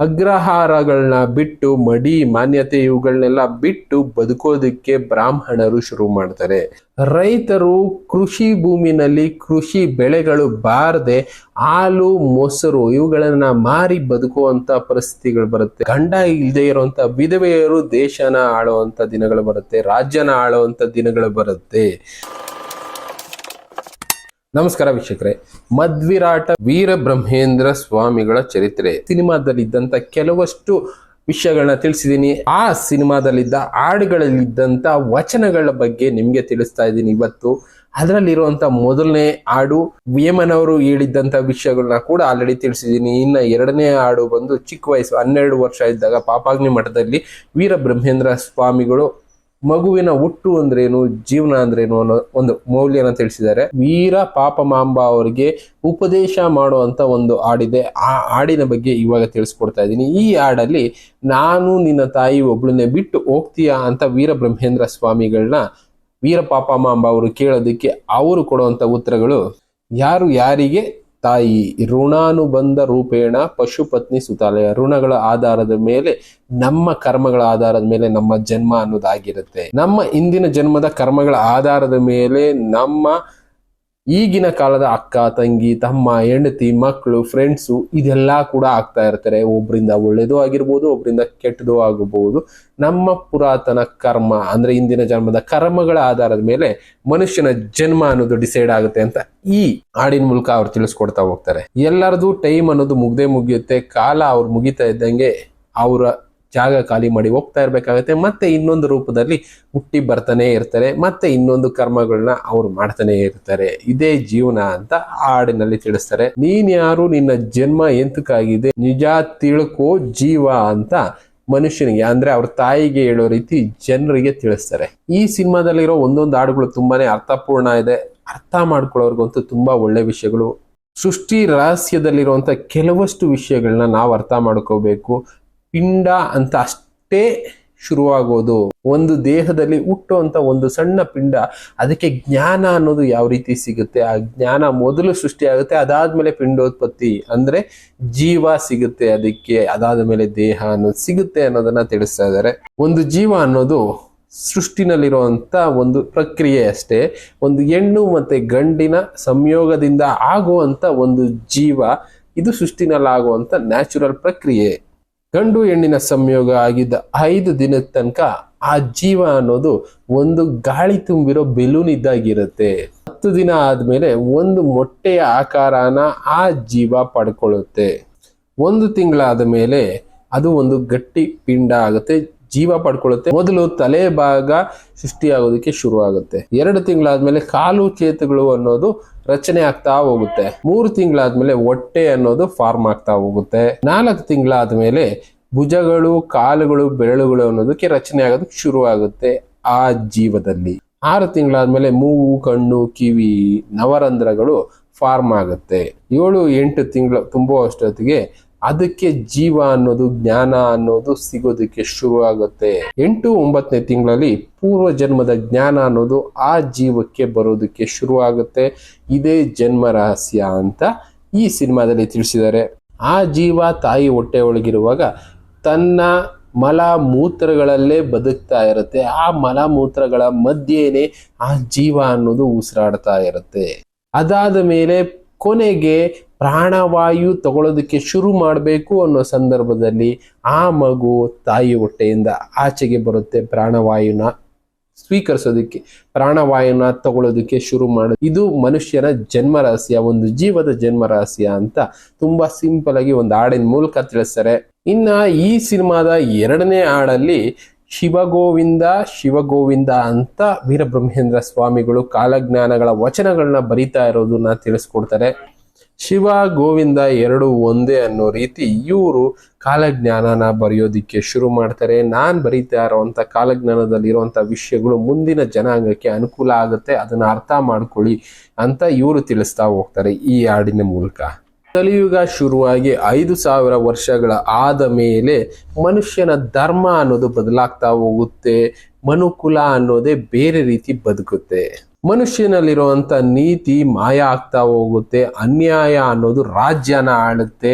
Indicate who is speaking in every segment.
Speaker 1: ಅಗ್ರಹಾರಗಳನ್ನ ಬಿಟ್ಟು ಮಡಿ ಮಾನ್ಯತೆ ಇವುಗಳನ್ನೆಲ್ಲ ಬಿಟ್ಟು ಬದುಕೋದಕ್ಕೆ ಬ್ರಾಹ್ಮಣರು ಶುರು ಮಾಡ್ತಾರೆ. ರೈತರು ಕೃಷಿ ಭೂಮಿನಲ್ಲಿ ಕೃಷಿ ಬೆಳೆಗಳು ಬಾರದೆ ಹಾಲು, ಮೊಸರು ಇವುಗಳನ್ನ ಮಾರಿ ಬದುಕುವಂತ ಪರಿಸ್ಥಿತಿಗಳು ಬರುತ್ತೆ. ಗಂಡ ಇಲ್ಲದೆ ಇರುವಂತ ವಿಧವೆಯರು ದೇಶನ ಆಳುವಂತ ದಿನಗಳು ಬರುತ್ತೆ, ರಾಜ್ಯನ ಆಳುವಂತ ದಿನಗಳು ಬರುತ್ತೆ. ನಮಸ್ಕಾರ ವೀಕ್ಷಕರೇ. ಮದ್ವಿರಾಟ ವೀರ ಬ್ರಹ್ಮೇಂದ್ರ ಸ್ವಾಮಿಗಳ ಚರಿತ್ರೆ. ಸಿನಿಮಾದಲ್ಲಿದ್ದಂಥ ಕೆಲವಷ್ಟು ವಿಷಯಗಳನ್ನ ತಿಳಿಸಿದ್ದೀನಿ ಆ ಸಿನಿಮಾದಲ್ಲಿದ್ದ ಹಾಡುಗಳಲ್ಲಿದ್ದಂಥ ವಚನಗಳ ಬಗ್ಗೆ ನಿಮ್ಗೆ ತಿಳಿಸ್ತಾ ಇದ್ದೀನಿ ಇವತ್ತು. ಅದರಲ್ಲಿರುವಂತ ಮೊದಲನೇ ಹಾಡು ವಿಯಮನವರು ಹೇಳಿದ್ದಂಥ ವಿಷಯಗಳನ್ನ ಕೂಡ ಆಲ್ರೆಡಿ ತಿಳಿಸಿದ್ದೀನಿ ಇನ್ನ ಎರಡನೇ ಹಾಡು ಬಂದು ಚಿಕ್ಕ ವಯಸ್ಸು ಹನ್ನೆರಡು ವರ್ಷ ಇದ್ದಾಗ ಪಾಪಾಗ್ನಿ ಮಠದಲ್ಲಿ ವೀರ ಬ್ರಹ್ಮೇಂದ್ರ ಸ್ವಾಮಿಗಳು ಮಗುವಿನ ಹುಟ್ಟು ಅಂದ್ರೇನು, ಜೀವನ ಅಂದ್ರೇನು ಅನ್ನೋ ಒಂದು ಮೌಲ್ಯನ ತಿಳಿಸಿದ್ದಾರೆ. ವೀರ ಪಾಪ ಮಾಂಬ ಅವರಿಗೆ ಉಪದೇಶ ಮಾಡುವಂತ ಒಂದು ಹಾಡಿದೆ. ಆ ಹಾಡಿನ ಬಗ್ಗೆ ಇವಾಗ ತಿಳಿಸ್ಕೊಡ್ತಾ ಇದ್ದೀನಿ. ಈ ಹಾಡಲ್ಲಿ, ನಾನು ನಿನ್ನ ತಾಯಿ ಒಬ್ಳನ್ನೇ ಬಿಟ್ಟು ಹೋಗ್ತೀಯಾ ಅಂತ ವೀರ ಬ್ರಹ್ಮೇಂದ್ರ ಸ್ವಾಮಿಗಳನ್ನ ವೀರ ಪಾಪ ಮಾಂಬ ಅವರು ಕೇಳೋದಕ್ಕೆ ಅವರು ಕೊಡುವಂತ ಉತ್ತರಗಳು, ಯಾರು ಯಾರಿಗೆ ತಾಯಿ ಋಣಾನುಬಂಧ ರೂಪೇಣ ಪಶುಪತ್ನಿ ಸುತಾಲಯ. ಋಣಗಳ ಆಧಾರದ ಮೇಲೆ, ನಮ್ಮ ಕರ್ಮಗಳ ಆಧಾರದ ಮೇಲೆ ನಮ್ಮ ಜನ್ಮ ಅನ್ನೋದಾಗಿರುತ್ತೆ. ನಮ್ಮ ಇಂದಿನ ಜನ್ಮದ ಕರ್ಮಗಳ ಆಧಾರದ ಮೇಲೆ ನಮ್ಮ ಈಗಿನ ಕಾಲದ ಅಕ್ಕ, ತಂಗಿ, ತಮ್ಮ, ಹೆಂಡತಿ ಮಕ್ಕಳು ಫ್ರೆಂಡ್ಸು ಇದೆಲ್ಲ ಕೂಡ ಆಗ್ತಾ ಇರ್ತಾರೆ. ಒಬ್ರಿಂದ ಒಳ್ಳೇದು ಆಗಿರ್ಬೋದು, ಒಬ್ರಿಂದ ಕೆಟ್ಟದು ಆಗಬಹುದು ನಮ್ಮ ಪುರಾತನ ಕರ್ಮ ಅಂದ್ರೆ ಇಂದಿನ ಜನ್ಮದ ಕರ್ಮಗಳ ಆಧಾರದ ಮೇಲೆ ಮನುಷ್ಯನ ಜನ್ಮ ಅನ್ನೋದು ಡಿಸೈಡ್ ಆಗುತ್ತೆ ಅಂತ ಈ ಹಾಡಿನ ಮೂಲಕ ಅವ್ರು ತಿಳಿಸ್ಕೊಡ್ತಾ ಹೋಗ್ತಾರೆ. ಎಲ್ಲರದು ಟೈಮ್ ಅನ್ನೋದು ಮುಗ್ದೇ ಮುಗಿಯುತ್ತೆ. ಕಾಲ ಅವ್ರು ಮುಗಿತಾ ಇದ್ದಂಗೆ ಅವರ ಜಾಗ ಖಾಲಿ ಮಾಡಿ ಹೋಗ್ತಾ ಇರ್ಬೇಕಾಗತ್ತೆ. ಮತ್ತೆ ಇನ್ನೊಂದು ರೂಪದಲ್ಲಿ ಹುಟ್ಟಿ ಬರ್ತಾನೆ ಇರ್ತಾರೆ. ಮತ್ತೆ ಇನ್ನೊಂದು ಕರ್ಮಗಳನ್ನ ಅವ್ರು ಮಾಡ್ತಾನೆ ಇರ್ತಾರೆ. ಇದೇ ಜೀವನ ಅಂತ ಹಾಡಿನಲ್ಲಿ ತಿಳಿಸ್ತಾರೆ. ನೀನ್ ಯಾರು, ನಿನ್ನ ಜನ್ಮ ಎಂತಕ್ಕಾಗಿದೆ? ನಿಜ ತಿಳ್ಕೋ ಜೀವ ಅಂತ ಮನುಷ್ಯನಿಗೆ, ಅಂದ್ರೆ ಅವ್ರ ತಾಯಿಗೆ ಹೇಳೋ ರೀತಿ ಜನರಿಗೆ ತಿಳಿಸ್ತಾರೆ. ಈ ಸಿನಿಮಾದಲ್ಲಿರೋ ಒಂದೊಂದು ಹಾಡುಗಳು ತುಂಬಾನೇ ಅರ್ಥಪೂರ್ಣ ಇದೆ. ಅರ್ಥ ಮಾಡ್ಕೊಳ್ಳೋರ್ಗಂತೂ ತುಂಬಾ ಒಳ್ಳೆ ವಿಷಯಗಳು. ಸೃಷ್ಟಿ ರಹಸ್ಯದಲ್ಲಿರುವಂತ ಕೆಲವಷ್ಟು ವಿಷಯಗಳನ್ನ ನಾವು ಅರ್ಥ ಮಾಡ್ಕೋಬೇಕು. ಪಿಂಡ ಅಂತ ಅಷ್ಟೇ ಶುರುವಾಗೋದು. ಒಂದು ದೇಹದಲ್ಲಿ ಹುಟ್ಟುವಂತ ಒಂದು ಸಣ್ಣ ಪಿಂಡ, ಅದಕ್ಕೆ ಜ್ಞಾನ ಅನ್ನೋದು ಯಾವ ರೀತಿ ಸಿಗುತ್ತೆ? ಆ ಜ್ಞಾನ ಮೊದಲು ಸೃಷ್ಟಿಯಾಗುತ್ತೆ, ಅದಾದ್ಮೇಲೆ ಪಿಂಡೋತ್ಪತ್ತಿ ಅಂದ್ರೆ ಜೀವ ಸಿಗುತ್ತೆ ಅದಕ್ಕೆ ಅದಾದ ಮೇಲೆ ದೇಹ ಅನ್ನೋದು ಸಿಗುತ್ತೆ ಅನ್ನೋದನ್ನ ತಿಳಿಸ್ತಾ ಇದ್ದಾರೆ. ಒಂದು ಜೀವ ಅನ್ನೋದು ಸೃಷ್ಟಿನಲ್ಲಿರುವಂತ ಒಂದು ಪ್ರಕ್ರಿಯೆ ಅಷ್ಟೇ. ಒಂದು ಹೆಣ್ಣು ಮತ್ತೆ ಗಂಡಿನ ಸಂಯೋಗದಿಂದ ಆಗುವಂತ ಒಂದು ಜೀವ, ಇದು ಸೃಷ್ಟಿನಲ್ಲಾಗುವಂತ ನ್ಯಾಚುರಲ್ ಪ್ರಕ್ರಿಯೆ. ಗಂಡು ಹೆಣ್ಣಿನ ಸಂಯೋಗ ಆಗಿದ್ದ ಐದು ದಿನದ ತನಕ ಆ ಜೀವ ಅನ್ನೋದು ಒಂದು ಗಾಳಿ ತುಂಬಿರೋ ಬೆಲೂನ್ ಇದ್ದಾಗಿರುತ್ತೆ ಹತ್ತು ದಿನ ಆದ್ಮೇಲೆ ಒಂದು ಮೊಟ್ಟೆಯ ಆಕಾರನ ಆ ಜೀವ ಪಡ್ಕೊಳ್ಳುತ್ತೆ. ಒಂದು ತಿಂಗಳಾದ ಮೇಲೆ ಅದು ಒಂದು ಗಟ್ಟಿ ಪಿಂಡ ಆಗುತ್ತೆ, ಜೀವ ಪಡ್ಕೊಳ್ಳುತ್ತೆ. ಮೊದಲು ತಲೆ ಭಾಗ ಸೃಷ್ಟಿಯಾಗೋದಕ್ಕೆ ಶುರು ಆಗುತ್ತೆ ಎರಡು ತಿಂಗಳಾದ್ಮೇಲೆ ಕಾಲು ಚೇತುಗಳು ಅನ್ನೋದು ರಚನೆ ಆಗ್ತಾ ಹೋಗುತ್ತೆ. ಮೂರು ತಿಂಗಳಾದ್ಮೇಲೆ ಹೊಟ್ಟೆ ಅನ್ನೋದು ಫಾರ್ಮ್ ಆಗ್ತಾ ಹೋಗುತ್ತೆ. ನಾಲ್ಕು ತಿಂಗಳಾದ್ಮೇಲೆ ಭುಜಗಳು, ಕಾಲುಗಳು, ಬೆರಳುಗಳು ಅನ್ನೋದಕ್ಕೆ ರಚನೆ ಆಗೋದಕ್ಕೆ ಶುರು ಆಗುತ್ತೆ ಆ ಜೀವದಲ್ಲಿ. ಆರು ತಿಂಗಳಾದ್ಮೇಲೆ ಮೂಗು, ಕಣ್ಣು, ಕಿವಿ, ನವರಂಧ್ರಗಳು ಫಾರ್ಮ್ ಆಗುತ್ತೆ. ಏಳು, ಎಂಟು ತಿಂಗಳು ತುಂಬುವಷ್ಟೊತ್ತಿಗೆ ಅದಕ್ಕೆ ಜೀವ ಅನ್ನೋದು, ಜ್ಞಾನ ಅನ್ನೋದು ಸಿಗೋದಕ್ಕೆ ಶುರು ಆಗುತ್ತೆ ಎಂಟು ಒಂಬತ್ತನೇ ತಿಂಗಳಲ್ಲಿ ಪೂರ್ವ ಜನ್ಮದ ಜ್ಞಾನ ಅನ್ನೋದು ಆ ಜೀವಕ್ಕೆ ಬರೋದಕ್ಕೆ ಶುರು ಆಗುತ್ತೆ ಇದೇ ಜನ್ಮ ರಹಸ್ಯ ಅಂತ ಈ ಸಿನಿಮಾದಲ್ಲಿ ತಿಳಿಸಿದ್ದಾರೆ. ಆ ಜೀವ ತಾಯಿ ಹೊಟ್ಟೆ ಒಳಗಿರುವಾಗ ತನ್ನ ಮಲ ಮೂತ್ರಗಳಲ್ಲೇ ಬದುಕ್ತಾ ಇರುತ್ತೆ. ಆ ಮಲ ಮೂತ್ರಗಳ ಮಧ್ಯೆನೆ ಆ ಜೀವ ಅನ್ನೋದು ಉಸಿರಾಡ್ತಾ ಇರುತ್ತೆ. ಅದಾದ ಮೇಲೆ ಕೊನೆಗೆ ಪ್ರಾಣವಾಯು ತಗೊಳ್ಳೋದಕ್ಕೆ ಶುರು ಮಾಡಬೇಕು ಅನ್ನೋ ಸಂದರ್ಭದಲ್ಲಿ ಆ ಮಗು ತಾಯಿ ಹೊಟ್ಟೆಯಿಂದ ಆಚೆಗೆ ಬರುತ್ತೆ ಪ್ರಾಣವಾಯುನ ಸ್ವೀಕರಿಸೋದಕ್ಕೆ. ಪ್ರಾಣವಾಯುನ ತಗೊಳ್ಳೋದಕ್ಕೆ ಶುರು ಮಾಡ, ಇದು ಮನುಷ್ಯನ ಜನ್ಮ ರಹಸ್ಯ ಒಂದು ಜೀವದ ಜನ್ಮ ರಹಸ್ಯ ಅಂತ ತುಂಬಾ ಸಿಂಪಲ್ ಆಗಿ ಒಂದು ಹಾಡಿನ ಮೂಲಕ ತಿಳಿಸ್ತಾರೆ. ಇನ್ನ ಈ ಸಿನಿಮಾದ ಎರಡನೇ ಹಾಡಲ್ಲಿ ಶಿವಗೋವಿಂದ ಶಿವಗೋವಿಂದ ಅಂತ ವೀರಬ್ರಹ್ಮೇಂದ್ರ ಸ್ವಾಮಿಗಳು ಕಾಲಜ್ಞಾನಗಳ ವಚನಗಳನ್ನ ಬರಿತಾ ಇರೋದನ್ನ ತಿಳಿಸ್ಕೊಡ್ತಾರೆ. ಶಿವ, ಗೋವಿಂದ ಎರಡು ಒಂದೇ ಅನ್ನೋ ರೀತಿ ಇವರು ಕಾಲಜ್ಞಾನನ ಬರೆಯೋದಿಕ್ಕೆ ಶುರು ಮಾಡ್ತಾರೆ. ನಾನು ಬರೀತಾ ಇರೋವಂಥ ಕಾಲಜ್ಞಾನದಲ್ಲಿ ಇರುವಂತ ವಿಷಯಗಳು ಮುಂದಿನ ಜನಾಂಗಕ್ಕೆ ಅನುಕೂಲ ಆಗುತ್ತೆ, ಅದನ್ನ ಅರ್ಥ ಮಾಡ್ಕೊಳ್ಳಿ ಅಂತ ಇವರು ತಿಳಿಸ್ತಾ ಹೋಗ್ತಾರೆ ಈ ಹಾಡಿನ ಮೂಲಕ. ಕಲಿಯುಗ ಶುರುವಾಗಿ ಐದು ಸಾವಿರ ವರ್ಷಗಳ ಆದ ಮೇಲೆ ಮನುಷ್ಯನ ಧರ್ಮ ಅನ್ನೋದು ಬದಲಾಗ್ತಾ ಹೋಗುತ್ತೆ, ಮನುಕುಲ ಅನ್ನೋದೇ ಬೇರೆ ರೀತಿ ಬದುಕುತ್ತೆ. ಮನುಷ್ಯನಲ್ಲಿರುವಂತ ನೀತಿ ಮಾಯ ಆಗ್ತಾ ಹೋಗುತ್ತೆ, ಅನ್ಯಾಯ ಅನ್ನೋದು ರಾಜ್ಯನ ಆಳುತ್ತೆ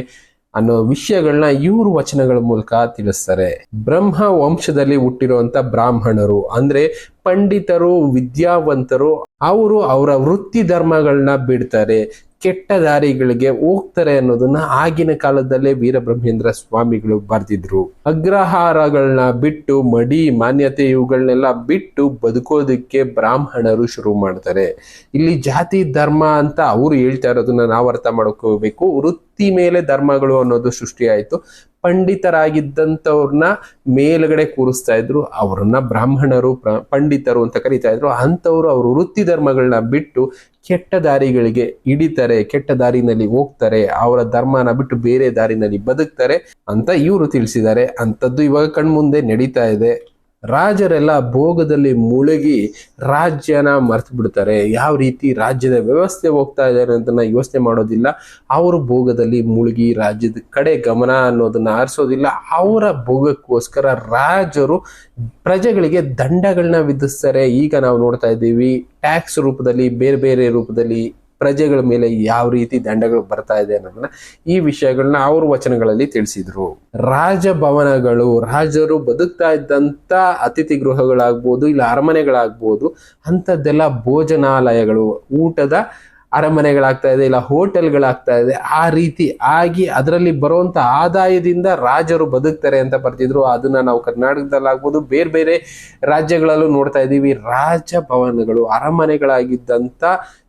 Speaker 1: ಅನ್ನೋ ವಿಷಯಗಳನ್ನ ಇವರು ವಚನಗಳ ಮೂಲಕ ತಿಳಿಸ್ತಾರೆ. ಬ್ರಹ್ಮ ವಂಶದಲ್ಲಿ ಹುಟ್ಟಿರುವಂತ ಬ್ರಾಹ್ಮಣರು, ಅಂದ್ರೆ ಪಂಡಿತರು, ವಿದ್ಯಾವಂತರು, ಅವರು ಅವರ ವೃತ್ತಿ ಧರ್ಮಗಳನ್ನ ಬಿಡ್ತಾರೆ. ಕೆಟ್ಟ ದಾರಿಗಳಿಗೆ ಹೋಗ್ತಾರೆ ಅನ್ನೋದನ್ನ ಆಗಿನ ಕಾಲದಲ್ಲೇ ವೀರಬ್ರಹ್ಮೇಂದ್ರ ಸ್ವಾಮಿಗಳು ಬರ್ದಿದ್ರು. ಅಗ್ರಹಾರಗಳನ್ನ ಬಿಟ್ಟು, ಮಡಿ, ಮಾನ್ಯತೆ ಇವುಗಳನ್ನೆಲ್ಲ ಬಿಟ್ಟು ಬದುಕೋದಕ್ಕೆ ಬ್ರಾಹ್ಮಣರು ಶುರು ಮಾಡ್ತಾರೆ. ಇಲ್ಲಿ ಜಾತಿ, ಧರ್ಮ ಅಂತ ಅವರು ಹೇಳ್ತಾ ಇರೋದನ್ನ ನಾವು ಅರ್ಥ ಮಾಡ್ಕೋಬೇಕು. ವೃತ್ತಿ ಮೇಲೆ ಧರ್ಮಗಳು ಅನ್ನೋದು ಸೃಷ್ಟಿಯಾಯಿತು. ಪಂಡಿತರಾಗಿದ್ದಂಥವ್ರನ್ನ ಮೇಲುಗಡೆ ಕೂರಿಸ್ತಾ ಇದ್ರು, ಅವ್ರನ್ನ ಬ್ರಾಹ್ಮಣರು ಪಂಡಿತರು ಅಂತ ಕರೀತಾ ಇದ್ರು. ಅಂಥವ್ರು ಅವರು ವೃತ್ತಿ ಧರ್ಮಗಳನ್ನ ಬಿಟ್ಟು ಕೆಟ್ಟ ದಾರಿಗಳಿಗೆ ಹಿಡಿತಾರೆ, ಕೆಟ್ಟ ದಾರಿನಲ್ಲಿ ಹೋಗ್ತಾರೆ, ಅವರ ಧರ್ಮನ ಬಿಟ್ಟು ಬೇರೆ ದಾರಿನಲ್ಲಿ ಬದುಕ್ತಾರೆ ಅಂತ ಇವರು ತಿಳಿಸಿದ್ದಾರೆ. ಅಂಥದ್ದು ಇವಾಗ ಕಣ್ಮುಂದೆ ನಡೀತಾ ಇದೆ. ರಾಜರೆಲ್ಲ ಭೋಗದಲ್ಲಿ ಮುಳುಗಿ ರಾಜ್ಯನ ಮರ್ತು ಬಿಡ್ತಾರೆ. ಯಾವ ರೀತಿ ರಾಜ್ಯದ ವ್ಯವಸ್ಥೆ ಹೋಗ್ತಾ ಇದ್ದಾರೆ ಅಂತ ಯೋಚನೆ ಮಾಡೋದಿಲ್ಲ. ಅವರು ಭೋಗದಲ್ಲಿ ಮುಳುಗಿ ರಾಜ್ಯದ ಕಡೆ ಗಮನ ಅನ್ನೋದನ್ನ ಆರಿಸೋದಿಲ್ಲ. ಅವರ ಭೋಗಕ್ಕೋಸ್ಕರ ರಾಜರು ಪ್ರಜೆಗಳಿಗೆ ದಂಡಗಳನ್ನ ವಿಧಿಸ್ತಾರೆ. ಈಗ ನಾವು ನೋಡ್ತಾ ಇದ್ದೀವಿ ಟ್ಯಾಕ್ಸ್ ರೂಪದಲ್ಲಿ, ಬೇರೆ ಬೇರೆ ರೂಪದಲ್ಲಿ ಪ್ರಜೆಗಳ ಮೇಲೆ ಯಾವ ರೀತಿ ದಂಡಗಳು ಬರ್ತಾ ಇದೆ ಅನ್ನೋದನ್ನ ಈ ವಿಷಯಗಳನ್ನ ಅವ್ರ ವಚನಗಳಲ್ಲಿ ತಿಳಿಸಿದ್ರು. ರಾಜಭವನಗಳು, ರಾಜರು ಬದುಕ್ತಾ ಇದ್ದಂತ ಅತಿಥಿ ಗೃಹಗಳಾಗ್ಬೋದು, ಇಲ್ಲ ಅರಮನೆಗಳಾಗ್ಬೋದು, ಅಂಥದ್ದೆಲ್ಲ ಭೋಜನಾಲಯಗಳು, ಊಟದ ಅರಮನೆಗಳಾಗ್ತಾ ಇದೆ, ಇಲ್ಲ ಹೋಟೆಲ್ಗಳಾಗ್ತಾ ಇದೆ, ಆ ರೀತಿ ಆಗಿ ಅದರಲ್ಲಿ ಬರುವಂತ ಆದಾಯದಿಂದ ರಾಜರು ಬದುಕ್ತಾರೆ ಅಂತ ಬರ್ತಿದ್ರು ಅದನ್ನ ನಾವು ಕರ್ನಾಟಕದಲ್ಲಾಗ್ಬೋದು, ಬೇರೆ ಬೇರೆ ರಾಜ್ಯಗಳಲ್ಲೂ ನೋಡ್ತಾ ಇದ್ದೀವಿ. ರಾಜಭವನಗಳು, ಅರಮನೆಗಳಾಗಿದ್ದಂತ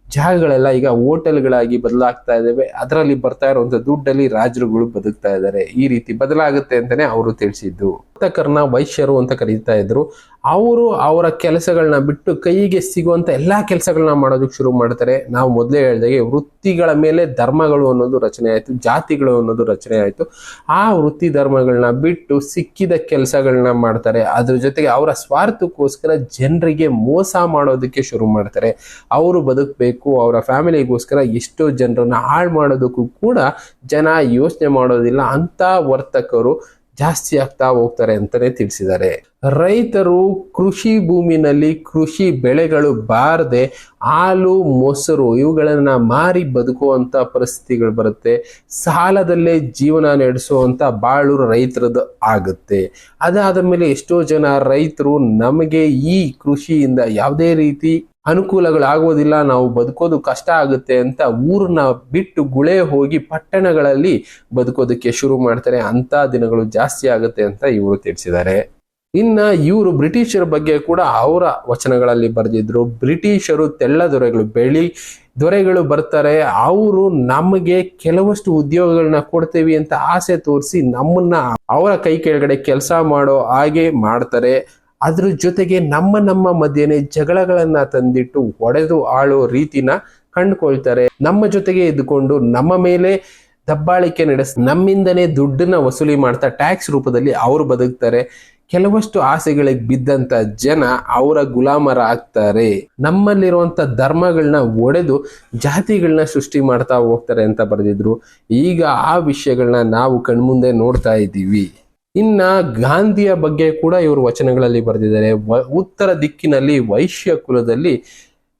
Speaker 1: ಜಾಗಗಳೆಲ್ಲ ಈಗ ಹೋಟೆಲ್ಗಳಾಗಿ ಬದಲಾಗ್ತಾ ಇದ್ದಾವೆ ಅದರಲ್ಲಿ ಬರ್ತಾ ಇರುವಂತ ದುಡ್ಡಲ್ಲಿ ರಾಜರುಗಳು ಬದುಕ್ತಾ ಇದ್ದಾರೆ ಈ ರೀತಿ ಬದಲಾಗುತ್ತೆ ಅಂತಲೇ ಅವರು ತಿಳಿಸಿದ್ದು. ವರ್ತಕರನ್ನ ವೈಶ್ಯರು ಅಂತ ಕರೀತಾ ಇದ್ರು. ಅವರು ಅವರ ಕೆಲಸಗಳನ್ನ ಬಿಟ್ಟು ಕೈಗೆ ಸಿಗುವಂತ ಎಲ್ಲಾ ಕೆಲಸಗಳನ್ನ ಮಾಡೋದಕ್ಕೆ ಶುರು ಮಾಡ್ತಾರೆ. ನಾವು ಮೊದಲೇ ಹೇಳಿದಾಗೆ ವೃತ್ತಿಗಳ ಮೇಲೆ ಧರ್ಮಗಳು ಅನ್ನೋದು ರಚನೆ ಆಯಿತು, ಜಾತಿಗಳು ಅನ್ನೋದು ರಚನೆ ಆಯಿತು. ಆ ವೃತ್ತಿ ಧರ್ಮಗಳನ್ನ ಬಿಟ್ಟು ಸಿಕ್ಕಿದ ಕೆಲಸಗಳನ್ನ ಮಾಡ್ತಾರೆ. ಅದ್ರ ಜೊತೆಗೆ ಅವರ ಸ್ವಾರ್ಥಕ್ಕೋಸ್ಕರ ಜನರಿಗೆ ಮೋಸ ಮಾಡೋದಕ್ಕೆ ಶುರು ಮಾಡ್ತಾರೆ. ಅವರು ಬದುಕಬೇಕು, ಅವರ ಫ್ಯಾಮಿಲಿಗೋಸ್ಕರ ಎಷ್ಟೋ ಜನರನ್ನ ಹಾಳು ಮಾಡೋದಕ್ಕೂ ಕೂಡ ಜನ ಯೋಚನೆ ಮಾಡೋದಿಲ್ಲ. ಅಂತ ವರ್ತಕರು ಜಾಸ್ತಿ ಆಗ್ತಾ ಹೋಗ್ತಾರೆ ಅಂತಾನೆ ತಿಳಿಸಿದ್ದಾರೆ. ರೈತರು ಕೃಷಿ ಭೂಮಿನಲ್ಲಿ ಕೃಷಿ ಬೆಳೆಗಳು ಬಾರದೆ ಹಾಲು, ಮೊಸರು ಇವುಗಳನ್ನ ಮಾರಿ ಬದುಕುವಂತ ಪರಿಸ್ಥಿತಿಗಳು ಬರುತ್ತೆ. ಸಾಲದಲ್ಲೇ ಜೀವನ ನಡೆಸುವಂತ ಬಾಳು ರೈತರದ್ದು ಆಗುತ್ತೆ. ಅದಾದ ಮೇಲೆ ಎಷ್ಟೋ ಜನ ರೈತರು ನಮಗೆ ಈ ಕೃಷಿಯಿಂದ ಯಾವುದೇ ರೀತಿ ಅನುಕೂಲಗಳಾಗೋದಿಲ್ಲ ನಾವು ಬದುಕೋದು ಕಷ್ಟ ಆಗುತ್ತೆ ಅಂತ ಊರನ್ನ ಬಿಟ್ಟು ಗುಳೆ ಹೋಗಿ ಪಟ್ಟಣಗಳಲ್ಲಿ ಬದುಕೋದಕ್ಕೆ ಶುರು ಮಾಡ್ತಾರೆ. ಅಂತ ದಿನಗಳು ಜಾಸ್ತಿ ಆಗುತ್ತೆ ಅಂತ ಇವರು ತಿಳಿಸಿದ್ದಾರೆ. ಇನ್ನ ಇವರು ಬ್ರಿಟಿಷರ ಬಗ್ಗೆ ಕೂಡ ಅವರ ವಚನಗಳಲ್ಲಿ ಬರೆದಿದ್ರು. ಬ್ರಿಟಿಷರು ತೆಳ್ಳ ದೊರೆಗಳು ಬೆಳಿ ದೊರೆಗಳು ಬರ್ತಾರೆ. ಅವರು ನಮಗೆ ಕೆಲವಷ್ಟು ಉದ್ಯೋಗಗಳನ್ನ ಕೊಡ್ತೇವೆ ಅಂತ ಆಸೆ ತೋರಿಸಿ ನಮ್ಮನ್ನ ಅವರ ಕೈ ಕೆಳಗಡೆ ಕೆಲಸ ಮಾಡೋ ಹಾಗೆ ಮಾಡ್ತಾರೆ. ಅದ್ರ ಜೊತೆಗೆ ನಮ್ಮ ನಮ್ಮ ಮಧ್ಯೆನೆ ಜಗಳಗಳನ್ನ ತಂದಿಟ್ಟು ಒಡೆದು ಆಳೋ ರೀತಿನ ಕಂಡುಕೊಳ್ತಾರೆ. ನಮ್ಮ ಜೊತೆಗೆ ಇದ್ದುಕೊಂಡು ನಮ್ಮ ಮೇಲೆ ದಬ್ಬಾಳಿಕೆ ನಡೆಸ್, ನಮ್ಮಿಂದನೇ ದುಡ್ಡನ್ನ ವಸೂಲಿ ಮಾಡ್ತಾ ಟ್ಯಾಕ್ಸ್ ರೂಪದಲ್ಲಿ ಅವರು ಬದುಕ್ತಾರೆ. ಕೆಲವಷ್ಟು ಆಸೆಗಳಿಗೆ ಬಿದ್ದಂತ ಜನ ಅವರ ಗುಲಾಮರ ಆಗ್ತಾರೆ ನಮ್ಮಲ್ಲಿರುವಂತ ಧರ್ಮಗಳನ್ನ ಒಡೆದು ಜಾತಿಗಳನ್ನ ಸೃಷ್ಟಿ ಮಾಡ್ತಾ ಹೋಗ್ತಾರೆ ಅಂತ ಬರೆದಿದ್ರು. ಈಗ ಆ ವಿಷಯಗಳನ್ನ ನಾವು ಕಣ್ಮುಂದೆ ನೋಡ್ತಾ ಇದ್ದೀವಿ. ಇನ್ನ ಗಾಂಧಿಯ ಬಗ್ಗೆ ಕೂಡ ಇವರು ವಚನಗಳಲ್ಲಿ ಬರೆದಿದ್ದಾರೆ. ಉತ್ತರ ದಿಕ್ಕಿನಲ್ಲಿ ವೈಶ್ಯ ಕುಲದಲ್ಲಿ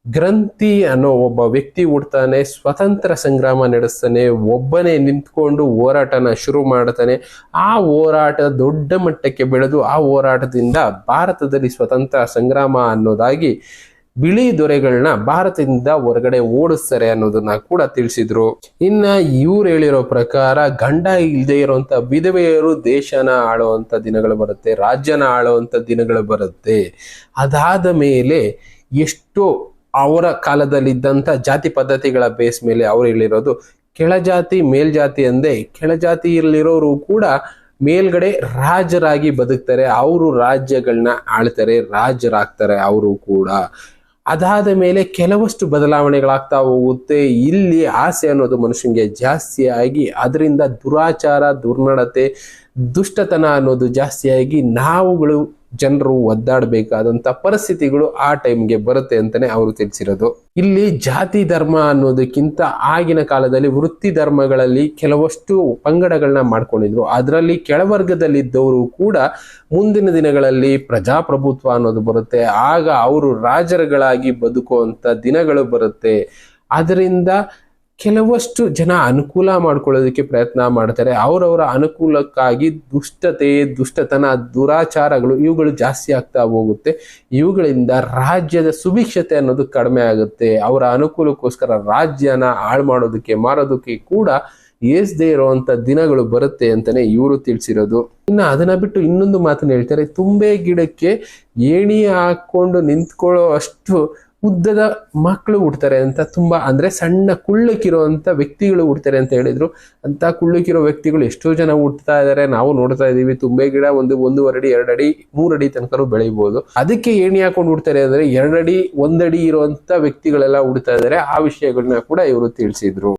Speaker 1: ಗ್ರಂಥಿ ಅನ್ನೋ ಒಬ್ಬ ವ್ಯಕ್ತಿ ಹುಡ್ತಾನೆ, ಸ್ವತಂತ್ರ ಸಂಗ್ರಾಮ ನಡೆಸ್ತಾನೆ, ಒಬ್ಬನೇ ನಿಂತ್ಕೊಂಡು ಹೋರಾಟನ ಶುರು ಮಾಡ್ತಾನೆ. ಆ ಹೋರಾಟ ದೊಡ್ಡ ಮಟ್ಟಕ್ಕೆ ಬೆಳೆದು, ಆ ಹೋರಾಟದಿಂದ ಭಾರತದಲ್ಲಿ ಸ್ವತಂತ್ರ ಸಂಗ್ರಾಮ ಅನ್ನೋದಾಗಿ ಬಿಳಿ ದೊರೆಗಳನ್ನ ಭಾರತದಿಂದ ಹೊರಗಡೆ ಓಡಿಸ್ತಾರೆ ಅನ್ನೋದನ್ನ ಕೂಡ ತಿಳಿಸಿದ್ರು. ಇನ್ನ ಇವ್ರು ಹೇಳಿರೋ ಪ್ರಕಾರ ಗಂಡ ಇಲ್ಲದೆ ಇರುವಂತ ವಿಧವೆಯರು ದೇಶನ ಆಳುವಂತ ದಿನಗಳು ಬರುತ್ತೆ, ರಾಜ್ಯನ ಆಳುವಂತ ದಿನಗಳು ಬರುತ್ತೆ. ಅದಾದ ಮೇಲೆ ಎಷ್ಟೋ ಅವರ ಕಾಲದಲ್ಲಿದ್ದಂಥ ಜಾತಿ ಪದ್ಧತಿಗಳ ಬೇಸ್ ಮೇಲೆ ಅವ್ರು ಹೇಳಿರೋದು ಕೆಳಜಾತಿ ಮೇಲ್ಜಾತಿ ಅಂದೆ ಕೆಳಜಾತಿಯಲ್ಲಿರೋರು ಕೂಡ ಮೇಲ್ಗಡೆ ರಾಜರಾಗಿ ಬದುಕ್ತಾರೆ, ಅವರು ರಾಜ್ಯಗಳನ್ನ ಆಳ್ತಾರೆ, ರಾಜರಾಗ್ತಾರೆ ಅವರು ಕೂಡ. ಅದಾದ ಮೇಲೆ ಕೆಲವಷ್ಟು ಬದಲಾವಣೆಗಳಾಗ್ತಾ ಹೋಗುತ್ತೆ. ಇಲ್ಲಿ ಆಸೆ ಅನ್ನೋದು ಮನುಷ್ಯನಿಗೆ ಜಾಸ್ತಿ ಆಗಿ ಅದರಿಂದ ದುರಾಚಾರ, ದುರ್ನಡತೆ, ದುಷ್ಟತನ ಅನ್ನೋದು ಜಾಸ್ತಿಯಾಗಿ ನಾವುಗಳು ಜನರು ಒದ್ದಾಡಬೇಕಾದಂಥ ಪರಿಸ್ಥಿತಿಗಳು ಆ ಟೈಮ್ಗೆ ಬರುತ್ತೆ ಅಂತಾನೆ ಅವರು ತಿಳಿಸಿರೋದು. ಇಲ್ಲಿ ಜಾತಿ ಧರ್ಮ ಅನ್ನೋದಕ್ಕಿಂತ ಆಗಿನ ಕಾಲದಲ್ಲಿ ವೃತ್ತಿ ಧರ್ಮಗಳಲ್ಲಿ ಕೆಲವಷ್ಟು ಪಂಗಡಗಳನ್ನ ಮಾಡ್ಕೊಂಡಿದ್ರು. ಅದರಲ್ಲಿ ಕೆಳವರ್ಗದಲ್ಲಿದ್ದವರು ಕೂಡ ಮುಂದಿನ ದಿನಗಳಲ್ಲಿ ಪ್ರಜಾಪ್ರಭುತ್ವ ಅನ್ನೋದು ಬರುತ್ತೆ. ಆಗ ಅವರು ರಾಜರುಗಳಾಗಿ ಬದುಕುವಂತ ದಿನಗಳು ಬರುತ್ತೆ. ಅದರಿಂದ ಕೆಲವಷ್ಟು ಜನ ಅನುಕೂಲ ಮಾಡ್ಕೊಳ್ಳೋದಕ್ಕೆ ಪ್ರಯತ್ನ ಮಾಡ್ತಾರೆ. ಅವರವರ ಅನುಕೂಲಕ್ಕಾಗಿ ದುಷ್ಟತೆ, ದುಷ್ಟತನ, ದುರಾಚಾರಗಳು ಇವುಗಳು ಜಾಸ್ತಿ ಆಗ್ತಾ ಹೋಗುತ್ತೆ. ಇವುಗಳಿಂದ ರಾಜ್ಯದ ಸುಭಿಕ್ಷತೆ ಅನ್ನೋದು ಕಡಿಮೆ ಆಗುತ್ತೆ. ಅವರ ಅನುಕೂಲಕ್ಕೋಸ್ಕರ ರಾಜ್ಯನ ಹಾಳು ಮಾಡೋದಕ್ಕೆ, ಮಾರೋದಕ್ಕೆ ಕೂಡ ಏಸ್ದೇ ಇರುವಂತ ದಿನಗಳು ಬರುತ್ತೆ ಅಂತಾನೆ ಇವರು ತಿಳಿಸಿರೋದು. ಇನ್ನು ಅದನ್ನ ಬಿಟ್ಟು ಇನ್ನೊಂದು ಮಾತನ್ನ ಹೇಳ್ತಾರೆ. ತುಂಬೆ ಗಿಡಕ್ಕೆ ಏಣಿ ಹಾಕೊಂಡು ನಿಂತ್ಕೊಳ್ಳೋ ಅಷ್ಟು ಉದ್ದದ ಮಕ್ಕಳು ಹುಡ್ತಾರೆ ಅಂತ ತುಂಬಾ, ಅಂದ್ರೆ ಸಣ್ಣ ಕುಳ್ಳಕ್ಕಿರುವಂತ ವ್ಯಕ್ತಿಗಳು ಹುಡ್ತಾರೆ ಅಂತ ಹೇಳಿದ್ರು. ಅಂತ ಕುಳ್ಳಕ್ಕಿರೋ ವ್ಯಕ್ತಿಗಳು ಎಷ್ಟೋ ಜನ ಹುಡ್ತಾ ಇದ್ದಾರೆ ನಾವು ನೋಡ್ತಾ ಇದೀವಿ ತುಂಬೆ ಗಿಡ ಒಂದು, ಒಂದೂವರೆ ಅಡಿ ಎರಡು ಅಡಿ ಮೂರಡಿ ಅಡಿ ತನಕ ಬೆಳಿಬಹುದು ಅದಕ್ಕೆ ಏಣಿ ಹಾಕೊಂಡು ಹುಡ್ತಾರೆ ಅಂದ್ರೆ ಎರಡಡಿ, ಒಂದಡಿ ಇರುವಂತ ವ್ಯಕ್ತಿಗಳೆಲ್ಲ ಹುಡ್ತಾ ಇದ್ದಾರೆ ಆ ವಿಷಯಗಳನ್ನ ಕೂಡ ಇವರು ತಿಳಿಸಿದ್ರು.